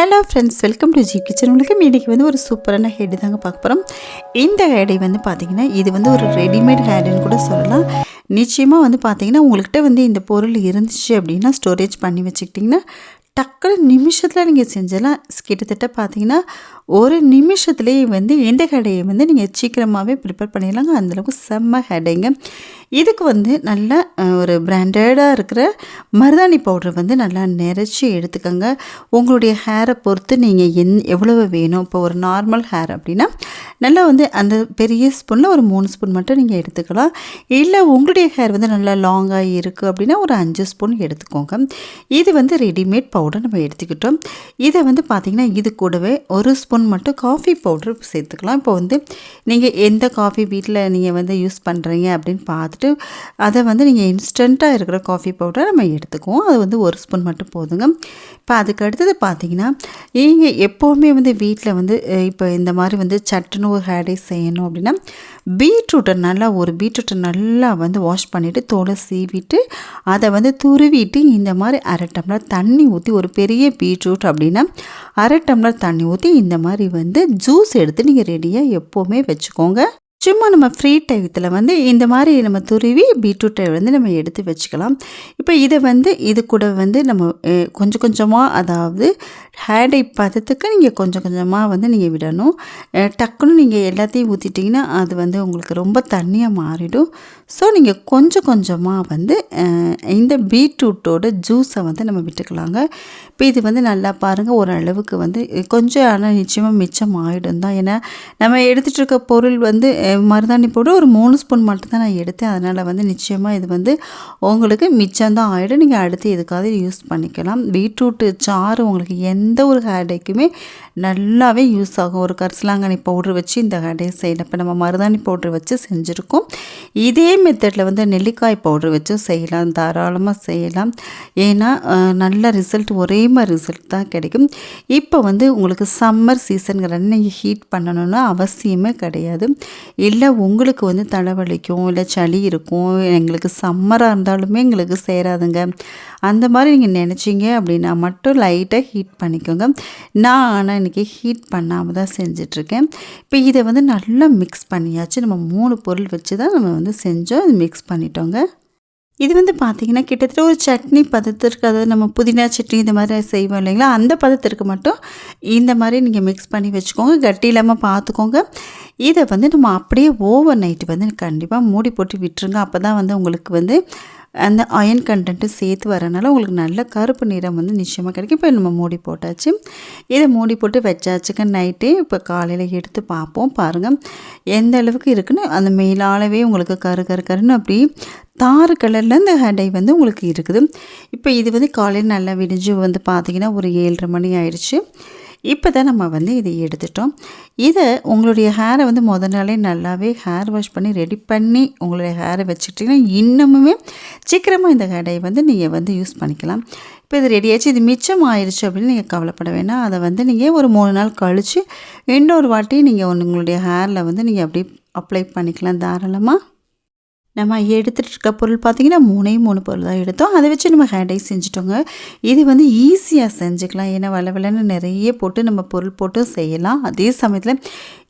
Hello friends welcome to G Kitchen உங்களுக்கு இன்றைக்கி வந்து ஒரு சூப்பரான ஹெட் தாங்க பார்க்க போகிறோம் இந்த ஹேடை வந்து பார்த்திங்கன்னா இது வந்து ஒரு ரெடிமேட் ஹேடுன்னு கூட சொல்லலாம். நிச்சயமாக வந்து பார்த்திங்கன்னா உங்கள்கிட்ட வந்து இந்த பொருள் இருந்துச்சு அப்படின்னா ஸ்டோரேஜ் பண்ணி வச்சுக்கிட்டிங்கன்னா டக்குனு நிமிஷத்தில் நீங்கள் செஞ்சலாம். கிட்டத்தட்ட பார்த்தீங்கன்னா ஒரு நிமிஷத்துலேயே வந்து இந்த கடையை வந்து நீங்கள் சீக்கிரமாகவே ப்ரிப்பேர் பண்ணிடலாங்க? அந்தளவுக்கு செம்ம ஹெடைங்க இதுக்கு வந்து நல்ல ஒரு பிராண்டடாக இருக்கிற மருதாணி பவுடர் வந்து நல்லா நிறச்சி எடுத்துக்கோங்க. உங்களுடைய ஹேரை பொறுத்து நீங்கள் எந் எவ்வளவு வேணும்? இப்போ ஒரு நார்மல் ஹேர் அப்படின்னா நல்லா வந்து அந்த பெரிய ஸ்பூனில் ஒரு மூணு ஸ்பூன் மட்டும் நீங்கள் எடுத்துக்கலாம். இல்லை உங்களுடைய ஹேர் வந்து நல்லா லாங்காக இருக்குது அப்படின்னா ஒரு அஞ்சு ஸ்பூன் எடுத்துக்கோங்க. இது வந்து ரெடிமேட் பவுடர் நம்ம எடுத்துக்கிட்டோம். இதை வந்து பார்த்திங்கன்னா இது கூடவே ஒரு ஸ்பூன் மட்டும் காஃபி பவுடர் சேர்த்துக்கலாம். இப்போ வந்து நீங்கள் எந்த காஃபி வீட்டில் நீங்கள் வந்து யூஸ் பண்ணுறீங்க அப்படின்னு பார்த்துட்டு அதை வந்து நீங்கள் இன்ஸ்டண்ட்டாக இருக்கிற காஃபி பவுடரை நம்ம எடுத்துக்குவோம். அது வந்து ஒரு ஸ்பூன் மட்டும் போதுங்க. இப்போ அதுக்கு அடுத்தது பார்த்தீங்கன்னா நீங்கள் எப்போவுமே வந்து வீட்டில் வந்து இப்போ இந்த மாதிரி வந்து சட்டுன்னு ஒரு ஹேடை செய்யணும் அப்படின்னா பீட்ரூட்டை நல்லா ஒரு பீட்ரூட்டை நல்லா வந்து வாஷ் பண்ணிவிட்டு தோலை சீவிட்டு அதை வந்து துருவிட்டு இந்த மாதிரி அரை டம்ளர் தண்ணி ஊற்றி ஒரு பெரிய பீட்ரூட் அப்படின்னா அரை டம்ளர் தண்ணி ஊற்றி இந்த மாதிரி வந்து ஜூஸ் எடுத்து நீங்கள் ரெடியாக எப்போவுமே வச்சுக்கோங்க. சும்மா நம்ம ஃப்ரீ டைத்தில் வந்து இந்த மாதிரி நம்ம துருவி பீட்ரூட்டை வந்து நம்ம எடுத்து வச்சுக்கலாம். இப்போ இதை வந்து இது கூட வந்து நம்ம கொஞ்சம் கொஞ்சமாக அதாவது ஹேடை பதத்துக்கு நீங்கள் கொஞ்சம் கொஞ்சமாக வந்து நீங்கள் விடணும். டக்குன்னு நீங்கள் எல்லாத்தையும் ஊற்றிட்டிங்கன்னா அது வந்து உங்களுக்கு ரொம்ப தண்ணியாக மாறிடும். ஸோ நீங்கள் கொஞ்சம் கொஞ்சமாக வந்து இந்த பீட்ரூட்டோட ஜூஸை வந்து நம்ம விட்டுக்கலாங்க. இப்போ இது வந்து நல்லா பாருங்கள் ஓரளவுக்கு வந்து கொஞ்சம் ஆனால் நிச்சயமாக மிச்சம் ஆகிடும் தான் ஏன்னா நம்ம எடுத்துகிட்டு இருக்க பொருள் வந்து மருதாணி போட்டு ஒரு மூணு ஸ்பூன் மட்டும் தான் நான் எடுத்தேன். அதனால் வந்து நிச்சயமாக இது வந்து உங்களுக்கு மிச்சம் தான் ஆகிடும் நீங்கள் அடுத்து எதுக்காவது யூஸ் பண்ணிக்கலாம். பீட்ரூட்டு சாறு உங்களுக்கு எந்த ஒரு ஹேடைக்குமே நல்லாவே யூஸ் ஆகும். ஒரு கரிசலாங்கண்ணி பவுட்ரு வச்சு இந்த ஹேடே செய்யலாம் இப்போ நம்ம மருதாணி பவுட்ரு வச்சு செஞ்சுருக்கோம். இதே மெத்தடில் வந்து நெல்லிக்காய் பவுட்ரு வச்சும் செய்யலாம். தாராளமாக செய்யலாம். ஏன்னா நல்ல ரிசல்ட் ஒரே மாதிரி ரிசல்ட் தான் கிடைக்கும். இப்போ வந்து உங்களுக்கு சம்மர் சீசனுங்கிறத நீங்கள் ஹீட் பண்ணணும்னு அவசியமே கிடையாது. இல்லை உங்களுக்கு வந்து தலைவலிக்கும் இல்லை சளி இருக்கும் எங்களுக்கு சம்மராக இருந்தாலுமே எங்களுக்கு சேராதுங்க. அந்த மாதிரி நீங்கள் நினச்சிங்க அப்படின்னா மட்டும் லைட்டாக ஹீட் பண்ணிக்கோங்க. நான் ஆனால் இன்றைக்கி ஹீட் பண்ணாமல் தான் செஞ்சிட்ருக்கேன். இப்போ இதை வந்து நல்லா மிக்ஸ் பண்ணியாச்சு. நம்ம மூணு பொருள் வச்சு தான் நம்ம வந்து செஞ்சோம். இது மிக்ஸ் பண்ணிட்டோங்க. இது வந்து பார்த்தீங்கன்னா கிட்டத்தட்ட ஒரு சட்னி பதத்திற்கு அதாவது நம்ம புதினா சட்னி இந்த மாதிரி செய்வோம் இல்லைங்களா? அந்த பதத்திற்கு மட்டும் இந்த மாதிரி நீங்கள் மிக்ஸ் பண்ணி வச்சுக்கோங்க. கட்டி இல்லாமல் பார்த்துக்கோங்க இதை வந்து நம்ம அப்படியே ஓவர் நைட்டு வந்து கண்டிப்பாக மூடி போட்டு விட்டுருங்க. அப்போ தான் வந்து உங்களுக்கு வந்து அந்த அயன் கண்டென்ட்டு சேர்த்து வரனால உங்களுக்கு நல்ல கருப்பு நிறம் வந்து நிச்சயமாக கிடைக்கும். இப்போ நம்ம மூடி போட்டாச்சு. இதை மூடி போட்டு வச்சாச்சுக்க நைட்டே இப்போ காலையில் எடுத்து பார்ப்போம். பாருங்கள் எந்த அளவுக்கு இருக்குன்னு அந்த மேலாலவே உங்களுக்கு கரு கரு கருன்னு அப்படி தாறு கலரில் இந்த ஹேடை வந்து உங்களுக்கு இருக்குது. இப்போ இது வந்து காலையில் நல்லா விடிஞ்சு வந்து பார்த்தீங்கன்னா ஒரு ஏழரை மணி ஆயிடுச்சு. இப்போ தான் நம்ம வந்து இதை எடுத்துட்டோம். இதை உங்களுடைய ஹேரை வந்து முத நாளே நல்லாவே ஹேர் வாஷ் பண்ணி ரெடி பண்ணி உங்களுடைய ஹேரை வச்சுக்கிட்டிங்கன்னா இன்னமுமே சீக்கிரமாக இந்த ஹேடையை வந்து நீங்கள் வந்து யூஸ் பண்ணிக்கலாம். இப்போ இது ரெடியாச்சு இது மிச்சம் ஆயிடுச்சு அப்படின்னு நீங்கள் கவலைப்பட வேணாம். அதை வந்து நீங்கள் ஒரு மூணு நாள் கழித்து இன்னொரு வாட்டி நீங்கள் உங்களுடைய ஹேரில் வந்து நீங்கள் அப்படி அப்ளை பண்ணிக்கலாம் தாராளமாக நம்ம எடுத்துகிட்டு இருக்க பொருள் பார்த்திங்கன்னா மூணே மூணு பொருள் தான் எடுத்தோம். அதை வச்சு நம்ம ஹேண்டை செஞ்சுட்டோங்க. இது வந்து ஈஸியாக செஞ்சுக்கலாம். ஏன்னா வளவலன்னு நிறைய போட்டு நம்ம பொருள் போட்டு செய்யலாம். அதே சமயத்தில்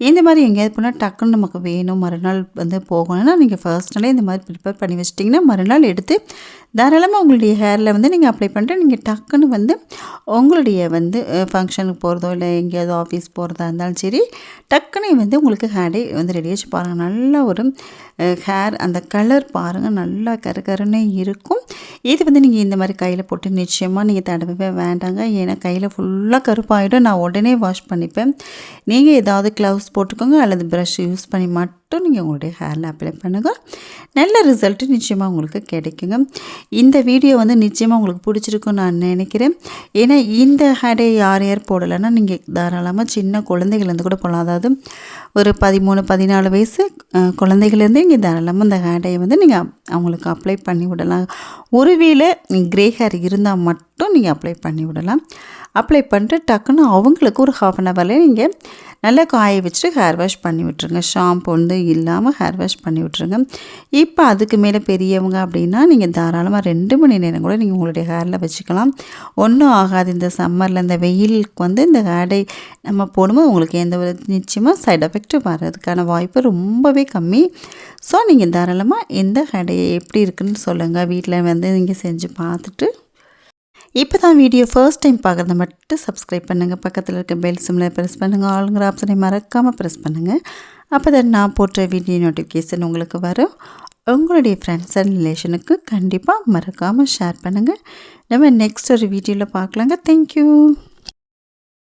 இந்த மாதிரி எங்கேயாவது போனால் டக்குன்னு நமக்கு வேணும் மறுநாள் வந்து போகணும்னா நீங்கள் ஃபர்ஸ்ட் நாளே இந்த மாதிரி ப்ரிப்பேர் பண்ணி வச்சிட்டிங்கன்னா மறுநாள் எடுத்து தாராளமாக உங்களுடைய ஹேரில் வந்து நீங்கள் அப்ளை பண்ணிட்டு நீங்கள் டக்குன்னு வந்து உங்களுடைய வந்து ஃபங்க்ஷனுக்கு போகிறதோ இல்லை எங்கேயாவது ஆஃபீஸ் போகிறதா இருந்தாலும் சரி டக்குன்னு வந்து உங்களுக்கு ஹேண்டை வந்து ரெடி வச்சு பாருங்கள் நல்ல ஒரு ஹேர் அந்த கலர் பாருங்கள் நல்லா கரு கருன்னே இருக்கும். இது வந்து நீங்கள் இந்த மாதிரி கையில் போட்டு நிச்சயமாக நீங்கள் தடவவே வேண்டாங்க. ஏன்னா கையில் ஃபுல்லாக கருப்பாயிடும். நான் உடனே வாஷ் பண்ணிப்பேன். நீங்கள் ஏதாவது க்ளவுஸ் போட்டுக்கோங்க அல்லது ப்ரஷ் யூஸ் பண்ணி மட்டும் மட்டும் நீங்கள் உங்களுடைய ஹேரில் அப்ளை பண்ணுங்கள் நல்ல ரிசல்ட்டு நிச்சயமாக உங்களுக்கு கிடைக்குங்க. இந்த வீடியோ வந்து நிச்சயமாக உங்களுக்கு பிடிச்சிருக்குன்னு நான் நினைக்கிறேன். ஏன்னா இந்த ஹேடே யார் யார் போடலைன்னா நீங்கள் தாராளமாக சின்ன குழந்தைகள்லேருந்து கூட போடலாம். அதாவது ஒரு பதிமூணு பதினாலு வயசு குழந்தைகள்லேருந்து நீங்கள் தாராளமாக இந்த ஹேடையை வந்து நீங்கள் அவங்களுக்கு அப்ளை பண்ணி விடலாம். ஒருவேளை கிரே ஹேர் இருந்தால் மட்டும் நீங்கள் அப்ளை பண்ணி விடலாம். அப்ளை பண்ணிட்டு டக்குன்னு அவங்களுக்கு ஒரு ஹாஃப் அன் ஹவரில் நீங்கள் நல்லா காய வச்சுட்டு ஹேர் வாஷ் பண்ணி விட்டுருங்க. ஷாம்பு வந்து இல்லாமல் ஹேர் வாஷ் பண்ணி விட்டுருங்க. இப்போ அதுக்கு மேலே பெரியவங்க அப்படின்னா நீங்கள் தாராளமாக ரெண்டு மணி நேரம் கூட நீங்கள் உங்களுடைய ஹேரில் வச்சுக்கலாம். ஒன்றும் ஆகாது. இந்த சம்மரில் இந்த வெயிலுக்கு வந்து இந்த ஹேடை நம்ம போடும்போது உங்களுக்கு எந்த ஒரு நிச்சயமாக சைட் எஃபெக்ட்டும் வர்றதுக்கான வாய்ப்பு ரொம்பவே கம்மி. ஸோ நீங்கள் தாராளமாக எந்த ஹேடை எப்படி இருக்குன்னு சொல்லுங்கள் வீட்டில் வந்து நீங்கள் செஞ்சு பார்த்துட்டு இப்போ தான் வீடியோ ஃபர்ஸ்ட் டைம் பார்க்குறத மட்டும் சப்ஸ்கிரைப் பண்ணுங்கள் பக்கத்தில் இருக்க பெல் சிம்மில் ப்ரெஸ் பண்ணுங்கள் ஆளுங்கிற ஆப்ஷனை மறக்காமல் ப்ரெஸ் பண்ணுங்கள் அப்போ தான் நான் போட்ட வீடியோ நோட்டிஃபிகேஷன் உங்களுக்கு வரும். உங்களுடைய ஃப்ரெண்ட்ஸ் அண்ட் ரிலேஷனுக்கு கண்டிப்பாக மறக்காமல் ஷேர் பண்ணுங்கள் நம்ம நெக்ஸ்ட் ஒரு வீடியோவில் பார்க்கலாங்க. தேங்க்யூ